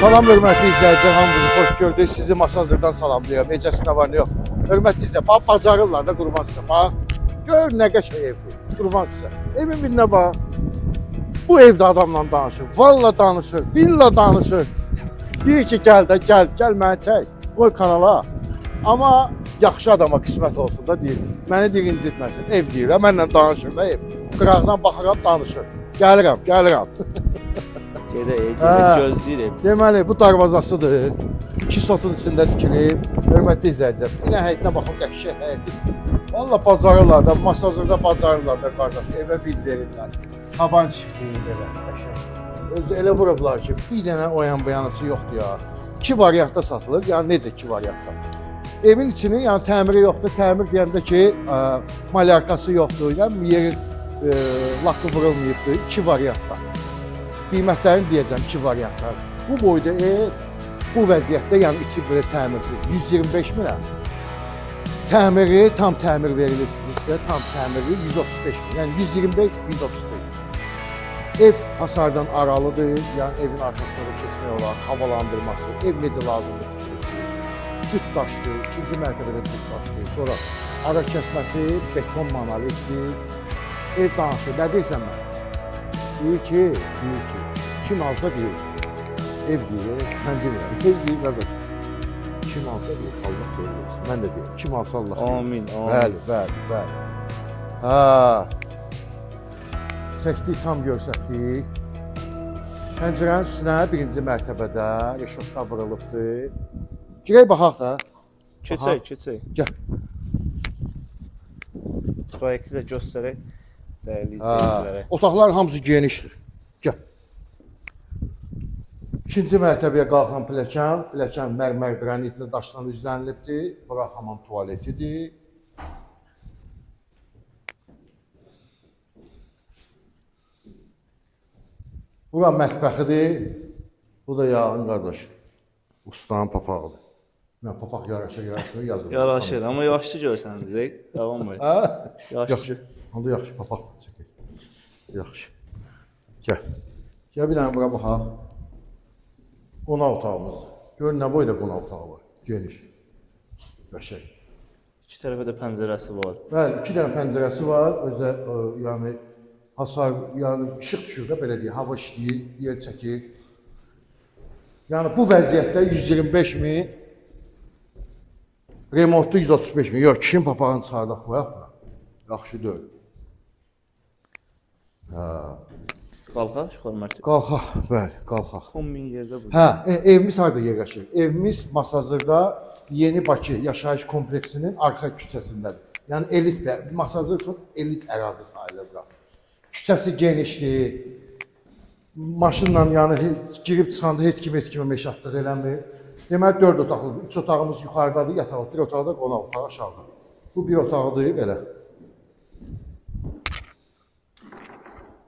Salam hörmətli izləyicilər, hamınızı xoş gördük. Sizi Masazırdan salamlayıram. Necəsinə var, nə yox. Hörmətli izləyicilər, bax bacarırlar da qurban sizə. Bax, gör nə qəşəng evdir. Qurban sizə. Evin birinə bax. Bu evdə adamla danışır. Valla danışır. Billa danışır. Deyir ki, gəl də, gəl, gəl məni çək. Qoy kanala. Amma yaxşı adama qismət olsun da deyir. Məni deyir incitməsin. Ev deyir, mənlə danışır da ev. Qıraqdan baxıram, danışır. Gəlirəm, gəlirəm. Gedə gözləyirəm. Deməli, bu darvazasıdır. İki sotun içində tikilib. Hörmətli izləyicilər, yine həyətinə baxın, qəşəng həyətdir. Valla bacarırlar da, masazırda bacarırlar da qardaş, evə vid verirlər. Taban çıxdı belə, qəşəng. Özü elə vurublar ki, bir dənə o yan bu yanısı yoxdur ya. İki variantda satılır, yəni necə iki variantda? Evin içini, yəni təmiri yoxdur. Təmir deyəndə ki, ə, malyarkası yoxdur, yəni yerin ə, lakı vurulmayıbdır. İki variantda. Qiymətlərini deyəcəm iki variantlar. Bu boyda ev bu vəziyyətdə, yəni içi belə təmirsiz 125 minə. Təmiri tam təmir verilirsə, tam təmiri 135 min. Yəni 125 135. Ev hasardan aralıdır, yəni evin arxasına da keçmək olar, havalandırması, ev necə lazımdır tikilib. Cüt daşdır, ikinci mərtəbədə cüt daşdır. Sonra ara kəsməsi beton monolitdir. Ev danışır, nə deyirsən mən? Deyir ki, deyir ki, kim alsa deyir, ev deyir, mən demirəm, ev deyir, qardaş. Kim alsa deyir, Allah xeyir versin. Mən də deyirəm, kim alsa Allah versin. Amin, amin. Bəli, bəli, bəli. Ha. Çəkdik, tam görsətdik. Pəncərənin üstünə birinci mərtəbədə reşotka vurulubdur. Girək baxaq da. Keçək, keçək. Gəl. Proyekti də göstərək dəyərli izləyicilərə. otaqlar hamısı genişdir. Gəl. İkinci mərtəbəyə qalxan pilləkən, pilləkən mərmər qranitli daşdan üzlənilibdir. Bura hamam tualetidir. Bura mətbəxidir. Bu da yağın qardaş. Ustanın papağıdır. Mən papaq yaraşır, yaraşır yazılır. Yaraşır, amma yaxşı görsəniz, davam et. Hə? Yaxşı. Onda yaxşı papaq çəkək. Yaxşı. Gəl. Gəl bir dənə bura baxaq. Qonaq otağımız. Gör nə boyda qonaq otağı var. Geniş. Qəşəng. İki tərəfə də pəncərəsi var. Bəli, iki dənə pəncərəsi var. Özdə ə, yəni hasar, yəni işıq düşür də belə deyək, hava işləyir, yer çəkir. Yəni bu vəziyyətdə 125 min remontda 135 min. Yox, kişinin papağını çıxardaq qoyaq. Yaxşı deyil. Qalxa, yuxarı mərtəbə. Qalxaq, bəli, qalxaq. 10 min yerdə bu. Hə, e, evimiz harda yerləşir? Evimiz Masazırda Yeni Bakı yaşayış kompleksinin arxa küçəsindədir. Yəni elit bir- Masazır üçün elit ərazi sayılır bura. Küçəsi genişdir. Maşınla yəni he- girib çıxanda heç kim heç kimə meşatlıq eləmir. Deməli 4 otaqlıdır. 3 otağımız yuxarıdadır, yataq, bir otaqda qonaq otağı aşağıda. Bu bir otağıdır belə.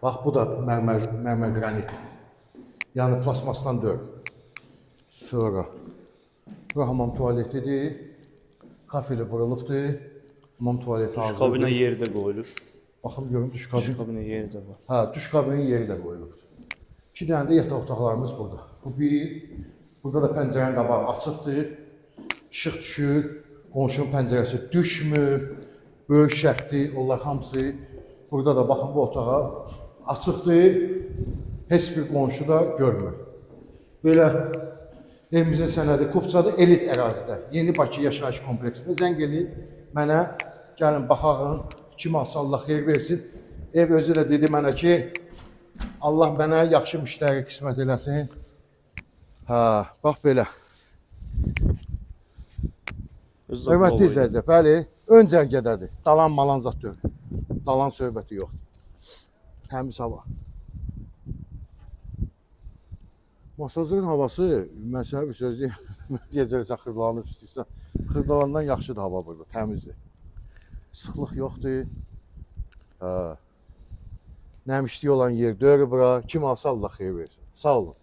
Bax bu da mərmər mərmər qranit. Yəni plasmasdan deyil. Sonra bu hamam tualetidir. Kafeli vurulubdur. Hamam tualeti Kabinə hazırdır. yeri də qoyulub. Baxım görüm duş kabini. Kabinə yeri də var. Hə, duş kabinin yeri də qoyulubdur. İki dənə də yataq otaqlarımız burada. Bu bir. Burada da pəncərənin qabağı açıqdır. İşıq düşür. Qonşunun pəncərəsi düşmür. Böyük şərtdir. Onlar hamısı burada da baxın bu otağa açıqdır. Heç bir qonşu da görmür. Belə evimizin sənədi Kupçada elit ərazidə, Yeni Bakı yaşayış kompleksində zəng eləyib mənə gəlin baxağın, kim alsa Allah xeyir versin. Ev özü də dedi mənə ki, Allah mənə yaxşı müştəri qismət eləsin. Hə, bax belə. Hörmətli izləyicilər, bəli, ön cərgədədir. Dalan malan zat deyil. Dalan söhbəti yoxdur. Təmiz hava. Masajın havası, mən sənə bir söz deyim, deyəcəksən xırdalanıb istəyirsən. Xırdalandan yaxşıdır hava burada, təmizdir. Sıxlıq yoxdur. Hə. Nəmişlik olan yer deyir bura. Kim alsa Allah xeyir versin. Sağ olun.